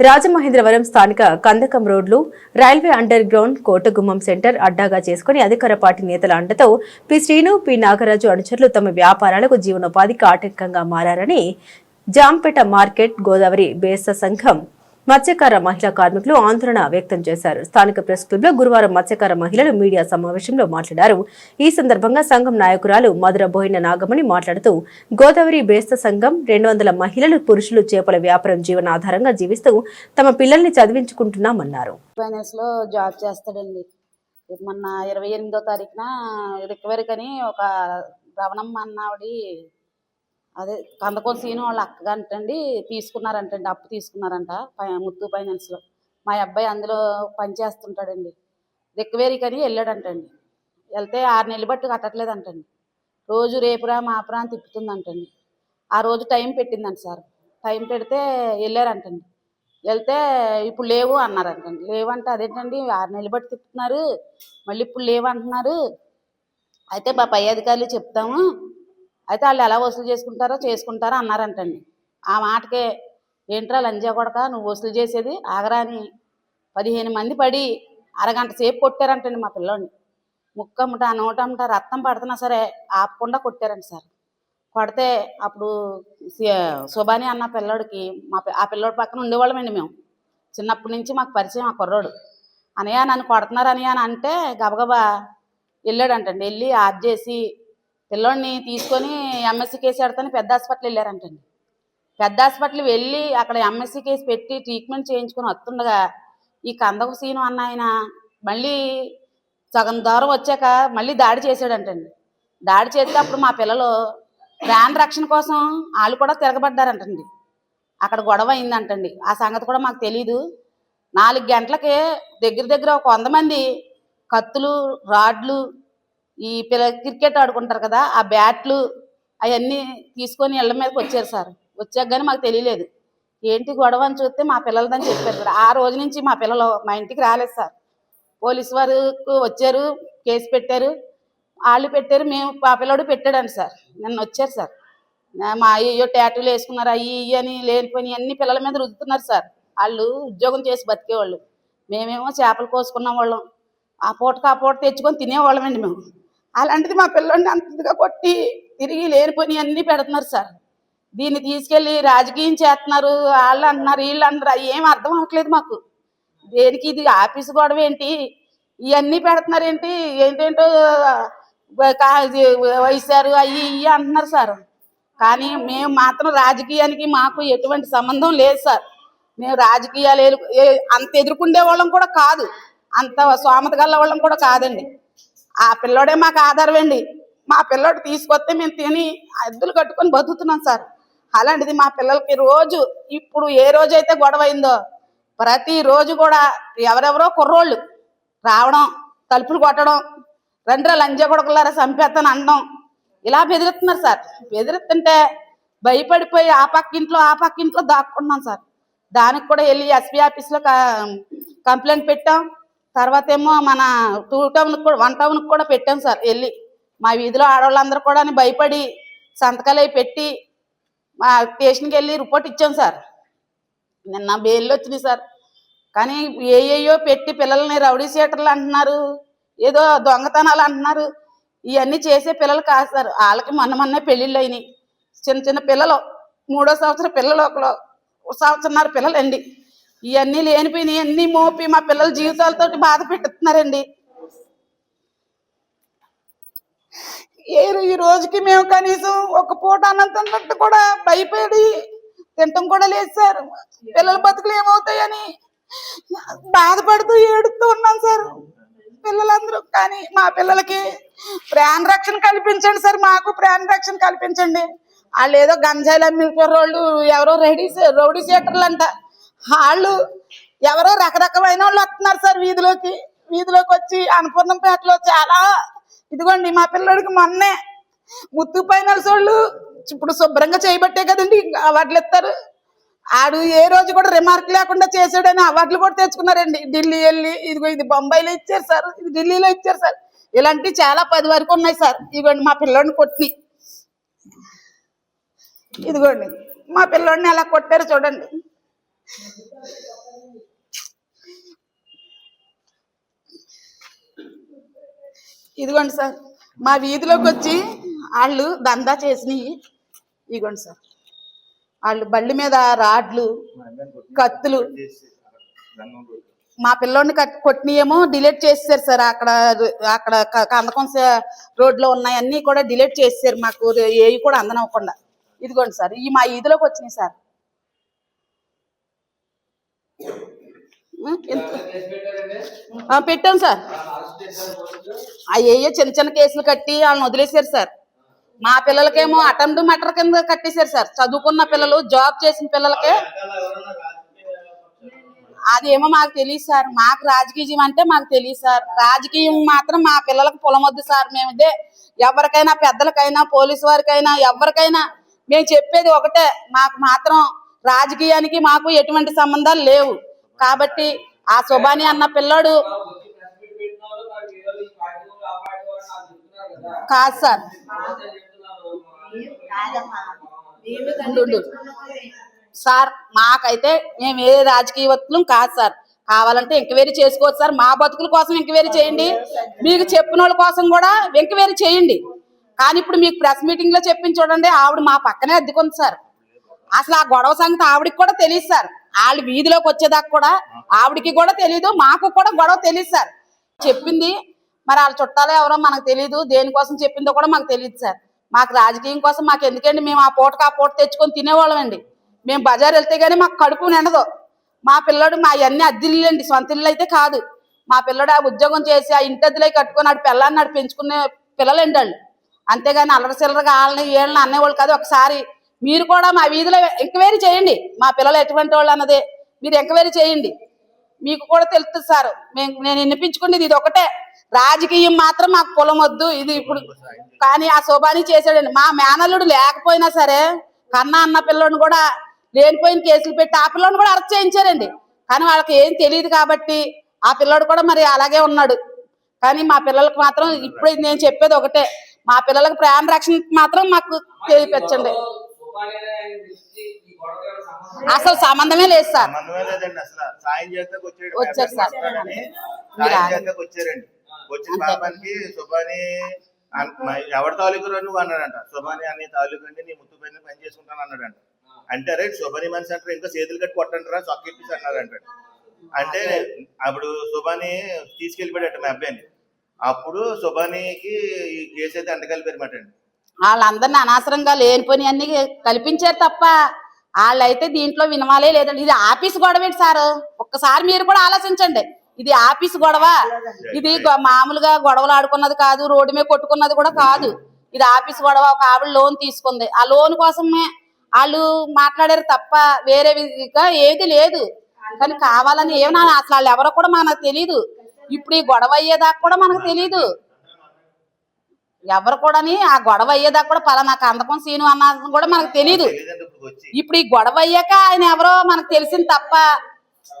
రాజమహేంద్రవరం స్థానిక కందకం రోడ్లు railway underground Kotagummam centre అడ్డాగా చేసుకుని అధికార పార్టీ నేతల అండతో పి. శ్రీను పి. నాగరాజు అనుచరులు తమ వ్యాపారాలకు జీవనోపాధికి ఆటంకంగా మారారని జాంపేట మార్కెట్ గోదావరి బేస సంఘం మత్స్యకార మహిళా కార్మికులు ఆందోళన వ్యక్తం చేశారు. స్థానిక ప్రెస్ క్లబ్లో గురువారం మత్స్యకార మహిళలు మీడియా సమావేశంలో మాట్లాడారు. ఈ సందర్భంగా సంఘం నాయకురాలు మధుర బోయిన నాగమణి మాట్లాడుతూ గోదావరి బేస్త సంఘం రెండు వందల మహిళలు పురుషులు చేపల వ్యాపారం జీవనాధారంగా జీవిస్తూ తమ పిల్లల్ని చదివించుకుంటున్నామన్నారు. జాబ్ చేస్తాడండి. మొన్న ఇరవై ఎనిమిదో తారీఖున రికవరీ అని ఒక రవణమ్మ అన్నావిడి అదే కందకం సీను వాళ్ళ అక్కగంటండి తీసుకున్నారంటండి అప్పు తీసుకున్నారంట ముత్తు ఫైనాన్స్లో. మా అబ్బాయి అందులో పనిచేస్తుంటాడండి రికవరీకి అని వెళ్ళాడంటండి. వెళ్తే ఆరు నెలలు బట్టి కట్టట్లేదంటండి. రోజు రేపురా మాపురా అని తిప్పుతుందంటండి. ఆ రోజు టైం పెట్టిందంట సార్. టైం పెడితే వెళ్ళారంటండి. వెళ్తే ఇప్పుడు లేవు అన్నారంటండి. లేవంటే అదేంటండి ఆరు నెలలు బట్టి తిప్పుతున్నారు మళ్ళీ ఇప్పుడు లేవు అంటున్నారు అయితే మా పై అధికారులు చెప్తాము అయితే వాళ్ళు ఎలా వసూలు చేసుకుంటారో చేసుకుంటారో అన్నారంటండి. ఆ మాటకే ఏంట్రా లంజా కొడక నువ్వు వసూలు చేసేది ఆగరా అని పదిహేను మంది పడి అరగంట సేపు కొట్టారంటండి మా పిల్లోడిని. ముక్కమ్మట నోటమ్మట రక్తం పడుతున్నా సరే ఆపకుండా కొట్టారంట సార్. కొడితే అప్పుడు శుభాని అన్న పిల్లోడికి మా పి- ఆ పిల్లోడి పక్కన ఉండేవాళ్ళమండి మేము. చిన్నప్పటి నుంచి మాకు పరిచయం ఆ కుర్రోడు. అనయ్య నన్ను కొడుతున్నారు అని అని అంటే గబగబా వెళ్ళాడంటండి. వెళ్ళి ఆఫ్ చేసి పిల్లోడిని తీసుకొని ఎంఎస్సీ కేసు పెడతాను పెద్ద హాస్పిటల్ వెళ్ళారంటండి. పెద్ద హాస్పిటల్ వెళ్ళి అక్కడ ఎంఎస్సీ కేసు పెట్టి ట్రీట్మెంట్ చేయించుకొని వస్తుండగా ఈ కందకు సీను అన్న ఆయన మళ్ళీ సగం దూరం వచ్చాక మళ్ళీ దాడి చేశాడంటండి. దాడి చేస్తే అప్పుడు మా పిల్లలు ప్రాణ రక్షణ కోసం వాళ్ళు కూడా తిరగబడ్డారంటండి. అక్కడ గొడవ అయిందంటండి. ఆ సంగతి కూడా మాకు తెలీదు. నాలుగు గంటలకే దగ్గర దగ్గర ఒక వంద మంది కత్తులు రాడ్లు ఈ పిల్ల క్రికెట్ ఆడుకుంటారు కదా ఆ బ్యాట్లు అవన్నీ తీసుకొని ఇళ్ళ మీదకి వచ్చారు సార్. వచ్చాక కానీ మాకు తెలియలేదు. ఏంటి గొడవ అని చూస్తే మా పిల్లలదని చెప్పారు సార్. ఆ రోజు నుంచి మా పిల్లలు మా ఇంటికి రాలేదు సార్. పోలీసు వారు వచ్చారు కేసు పెట్టారు. వాళ్ళు పెట్టారు మేము మా పిల్లడు పెట్టాడండి సార్. నిన్న వచ్చారు సార్. మా అయ్యో ట్యాటూలు వేసుకున్నారు అయ్యి ఇవి అని లేనిపోయి అన్ని పిల్లల మీద రుద్దుతున్నారు సార్. వాళ్ళు ఉద్యోగం చేసి బతికేవాళ్ళు. మేమేమో చేపలు కోసుకున్న వాళ్ళం. ఆ పూటకు ఆ పూట తెచ్చుకొని తినేవాళ్ళమండి మేము. అలాంటిది మా పిల్లోడిని అంతగా కొట్టి తిరిగి లేనిపోయి అన్నీ పెడుతున్నారు సార్. దీన్ని తీసుకెళ్ళి రాజకీయం చేస్తున్నారు వాళ్ళు అంటున్నారు వీళ్ళు అంటున్నారు అవి ఏం అర్థం అవ్వట్లేదు మాకు. దేనికి ఇది ఆఫీస్ గొడవ ఏంటి? ఇవన్నీ పెడుతున్నారు ఏంటి? ఏంటేంటో వయసారు అవి ఇవి అంటున్నారు సార్. కానీ మేము మాత్రం రాజకీయానికి మాకు ఎటువంటి సంబంధం లేదు సార్. మేము రాజకీయాలు ఏ- అంత ఎదుర్కొండే వాళ్ళం కూడా కాదు. అంత స్వామత గల్ల వాళ్ళం కూడా కాదండి. ఆ పిల్లోడే మాకు ఆధారమండి. మా పిల్లోడు తీసుకొస్తే మేము తిని ఎద్దులు కట్టుకొని బతుకుతున్నాం సార్. అలాంటిది మా పిల్లలకి రోజు ఇప్పుడు ఏ రోజైతే గొడవ అయిందో ప్రతిరోజు కూడా ఎవరెవరో కుర్రోళ్ళు రావడం తలుపులు కొట్టడం రెండు లంజ కొడుకులారా చంపేస్తాను అనడం ఇలా బెదిరిస్తున్నారు సార్. బెదిరిస్తుంటే భయపడిపోయి ఆ పక్క ఇంట్లో ఆ పక్క ఇంట్లో దాక్కున్నాం సార్. దానికి కూడా వెళ్ళి ఎస్పీ ఆఫీస్లో కంప్లైంట్ పెట్టాం. తర్వాత ఏమో మన టూ టౌన్కి కూడా వన్ టౌన్కి కూడా పెట్టాం సార్ వెళ్ళి. మా వీధిలో ఆడవాళ్ళందరూ కూడా భయపడి సంతకాలు అవి పెట్టి మా స్టేషన్కి వెళ్ళి రిపోర్ట్ ఇచ్చాం సార్. నిన్న బెయిల్ వచ్చినాయి సార్. కానీ ఏయేయో పెట్టి పిల్లల్ని రౌడీ సీటర్లు అంటున్నారు ఏదో దొంగతనాలు అంటున్నారు. ఇవన్నీ చేసే పిల్లలు కాదు సార్. వాళ్ళకి మొన్న మొన్నే పెళ్ళిళ్ళు అయినాయి. చిన్న చిన్న పిల్లలు మూడో సంవత్సరం పిల్లలు ఒకరు సంవత్సరన్నర పిల్లలండి. ఇవన్నీ లేనిపోయినాయి అన్ని మోపి మా పిల్లల జీవితాలతో బాధ పెట్టుతున్నారండి. ఈ రోజుకి మేము కనీసం ఒక పూట అన్నం తిన్నట్టు కూడా భయపడి తింటం కూడా లేదు సార్. పిల్లల బతుకులు ఏమవుతాయని బాధపడుతూ ఏడుస్తూ ఉన్నాం సార్. పిల్లలందరూ కానీ మా పిల్లలకి ప్రాణ రక్షణ కల్పించండి సార్ మాకు ప్రాణ రక్షణ కల్పించండి. వాళ్ళు ఏదో గంజాయిలు అమ్ముకోరోళ్ళు ఎవరో రెడీ రౌడీ సీటర్లు అంట. వాళ్ళు ఎవరో రకరకమైన వాళ్ళు వస్తున్నారు సార్ వీధిలోకి వీధిలోకి వచ్చి అన్నపూర్ణంపేటలో చాలా ఇదిగోండి మా పిల్లడికి మొన్నే ముత్తు పైన వాళ్ళు ఇప్పుడు శుభ్రంగా చేయబట్టే కదండి అవార్డులు ఇస్తారు. ఆడు ఏ రోజు కూడా రిమార్క్ లేకుండా చేసాడని అవార్డులు కూడా తెచ్చుకున్నారండి. ఢిల్లీ వెళ్ళి ఇదిగో ఇది బొంబాయిలో ఇచ్చారు సార్ ఇది ఢిల్లీలో ఇచ్చారు సార్. ఇలాంటివి చాలా పది వరకు ఉన్నాయి సార్. ఇదిగోండి మా పిల్లోడిని కొట్టి ఇదిగోండి మా పిల్లోడిని ఎలా కొట్టారు చూడండి. ఇదిగోండి సార్. మా వీధిలోకి వచ్చి వాళ్ళు దందా చేసినవి ఇదిగోండి సార్. వాళ్ళు బళ్ళి మీద రాడ్లు కత్తులు. మా పిల్లోడిని కట్ కొట్టినేమో డిలీట్ చేసేసారు సార్. అక్కడ అక్కడ క- కందకం రోడ్లో ఉన్నాయన్నీ కూడా డిలీట్ చేసేసారు మాకు. ఏవి కూడా అందనవ్వకుండా. ఇదిగోండి సార్. ఈ మా ఈదిలోకి వచ్చినాయి సార్. పెట్టాం సార్. అయ్యో చిన్న చిన్న కేసులు కట్టి వాళ్ళని వదిలేశారు సార్. మా పిల్లలకేమో అటెంప్ట్ మటర్ కింద కట్టేశారు సార్. చదువుకున్న పిల్లలు జాబ్ చేసిన పిల్లలకే. అదేమో మాకు తెలియదు సార్. మాకు రాజకీయం అంటే మాకు తెలియదు సార్. రాజకీయం మాత్రం మా పిల్లలకు పొలమొద్దు సార్. మేము ఇదే ఎవరికైనా పెద్దలకైనా పోలీసు వారికైనా ఎవరికైనా మేము చెప్పేది ఒకటే. మాకు మాత్రం రాజకీయానికి మాకు ఎటువంటి సంబంధాలు లేవు. కాబట్టి ఆ శుభాని అన్న పిల్లోడు కాదు సార్. సార్ మాకైతే మేము ఏ రాజకీయ వత్తులం కాదు సార్. కావాలంటే ఎంక్వైరీ చేసుకోవచ్చు సార్. మా బతుకుల కోసం ఎంక్వైరీ చేయండి. మీకు చెప్పిన వాళ్ళ కోసం కూడా ఎంక్వైరీ చేయండి. కానీ ఇప్పుడు మీకు ప్రెస్ మీటింగ్లో చూడండి ఆవిడ మా పక్కనే అద్దెకుంది సార్. అసలు ఆ గొడవ సంగతి ఆవిడకి కూడా తెలియదు సార్. వాళ్ళు వీధిలోకి వచ్చేదాకా కూడా ఆవిడకి కూడా తెలియదు మాకు కూడా గొడవ తెలియదు సార్. చెప్పింది మరి వాళ్ళ చుట్టాలు ఎవరో మనకు తెలియదు దేనికోసం చెప్పిందో కూడా మాకు తెలియదు సార్. మాకు రాజకీయం కోసం మాకు ఎందుకండి మేము ఆ పూటకు ఆ పూట తెచ్చుకొని తినేవాళ్ళం అండి మేము బజార్ వెళ్తే గానీ మాకు కడుపు నిండదు. మా పిల్లడు మా అన్ని అండి సొంత ఇల్లు అయితే కాదు. మా పిల్లడు ఆ ఉద్యోగం చేసి ఆ ఇంటద్దులై కట్టుకొని ఆడు పిల్లాన్ని నాడు పెంచుకునే పిల్లలండి వాళ్ళు అంతేగాని అల్లరి చిల్లరగా వాళ్ళని వీళ్ళని అనేవాళ్ళు కాదు. ఒకసారి మీరు కూడా మా వీధిలో ఎంక్వైరీ చేయండి. మా పిల్లలు ఎటువంటి వాళ్ళు అన్నది. మీరు ఎంక్వైరీ చేయండి. మీకు కూడా తెలుస్తుంది సార్. మేము నేను వినిపించుకునేది ఇది ఒకటే. రాజకీయం మాత్రం మాకు కులం వద్దు. ఇది ఇప్పుడు కానీ ఆ శోభాని చేశాడండి. మా మేనల్లుడు లేకపోయినా సరే కన్నా అన్న పిల్లని కూడా లేనిపోయిన కేసులు పెట్టి ఆ పిల్లని కూడా అరెస్ట్ చేయించారండి. కానీ వాళ్ళకి ఏం తెలియదు కాబట్టి ఆ పిల్లోడు కూడా మరి అలాగే ఉన్నాడు. కానీ మా పిల్లలకు మాత్రం ఇప్పుడు నేను చెప్పేది ఒకటే. మా పిల్లలకు ప్రాణ రక్షణ మాత్రం మాకు తెలియపెచ్చండి అసలు సంబంధమే లేదు సార్. సంబంధమే లేదండి అసలు సాయం చేస్తాకు వచ్చాడు వచ్చారు సార్. సాయం. చేస్తాకు వచ్చారండి. వచ్చిన. పాపానికి మ- ఎవరి తాలూకు రా నువ్వు అన్నాడంట. సుబాని అనే తాలూకు అండి నీ ముత్తు పైన పని చేసుకుంటాను అన్నాడంట. అంటే రే సుబాని మనిషి అంటారు ఇంకా చేతులు కట్టి కొట్టండి రా సొక్కెప్పేసి అన్నారంట అంటే అప్పుడు సుబాని తీసుకెళ్ళిపోయాడట మా అబ్బాయిని. అప్పుడు సుబానికి ఈ కేసు అయితే అంటగలిపారన్నమాట అండి. వాళ్ళందరినీ అనవసరంగా లేనిపోని అన్ని కల్పించారు తప్ప వాళ్ళైతే దీంట్లో వినవాలే లేదండి. ఇది ఆఫీస్ గొడవ ఏంటి సారు? ఒక్కసారి మీరు కూడా ఆలోచించండి. ఇది ఆఫీస్ గొడవ. ఇది మామూలుగా గొడవలు ఆడుకున్నది కాదు రోడ్డు మీద కొట్టుకున్నది కూడా కాదు. ఇది ఆఫీస్ గొడవ. ఒక ఆవిడ లోన్ తీసుకుంది. ఆ లోన్ కోసమే వాళ్ళు మాట్లాడారు తప్ప వేరే విధంగా ఏది లేదు. కానీ కావాలని ఏమన్నా అసలు వాళ్ళు ఎవరో కూడా మనకు తెలియదు ఇప్పుడు ఈ గొడవ అయ్యేదాకా కూడా మనకు తెలియదు ఎవరు కూడాని ఆ గొడవ అయ్యేదాకా కూడా పలానా కందకం సీను అన్నది కూడా మనకు తెలియదు ఇప్పుడు ఈ గొడవ అయ్యాక ఆయన ఎవరో మనకు తెలిసింది తప్ప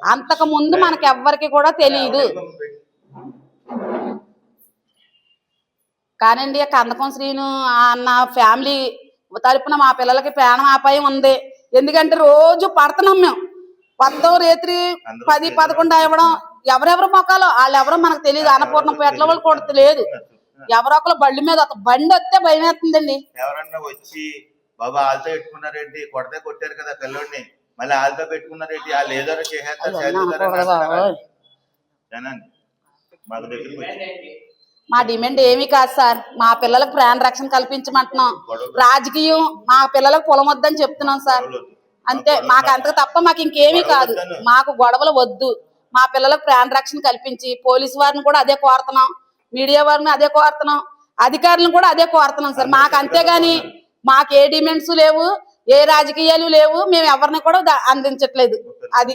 అంతకు ముందు మనకి ఎవ్వరికి కూడా తెలియదు కానండి ఆ కందకం శ్రీను అన్న ఫ్యామిలీ తరపున మా పిల్లలకి ప్రాణం అపాయం ఉంది. ఎందుకంటే రోజు పడుతున్నాం మేము. పద్దో రేత్రి పది పదకొండు ఇవ్వడం ఎవరెవరు మొక్కలో వాళ్ళు ఎవరో మనకు తెలియదు అన్నపూర్ణ పేటల వాళ్ళు కూడా తెలియదు ఎవరో ఒకరు బండి మీద. బండి వస్తే భయం వేస్తుందండి. ఎవరన్నా వచ్చి బాబా వాళ్ళతో పెట్టుకున్నారేంటి? కొడతే కొట్టారు కదా పిల్లోడిని. మళ్ళీ వాళ్ళతో పెట్టుకున్నారేంటి? వాళ్ళు ఏదో చేసేస్తారు మాకు దగ్గరికి మా డిమాండ్ ఏమీ కాదు సార్. మా పిల్లలకు ప్రాణ రక్షణ కల్పించమంటున్నాం. రాజకీయం మా పిల్లలకు పొలం వద్దని చెప్తున్నాం సార్. అంతే మాకు అంతకు తప్ప మాకు ఇంకేమీ కాదు. మాకు గొడవలు వద్దు. మా పిల్లలకు ప్రాణ రక్షణ కల్పించి పోలీసు వారిని కూడా అదే కోరుతున్నాం. మీడియా వారిని అదే కోరుతున్నాం. అధికారులను కూడా అదే కోరుతున్నాం సార్. మాకు అంతేగాని మాకు ఏ డిమాండ్స్ లేవు ఏ రాజకీయాలు లేవు మేము ఎవరిని కూడా అందించట్లేదు. అది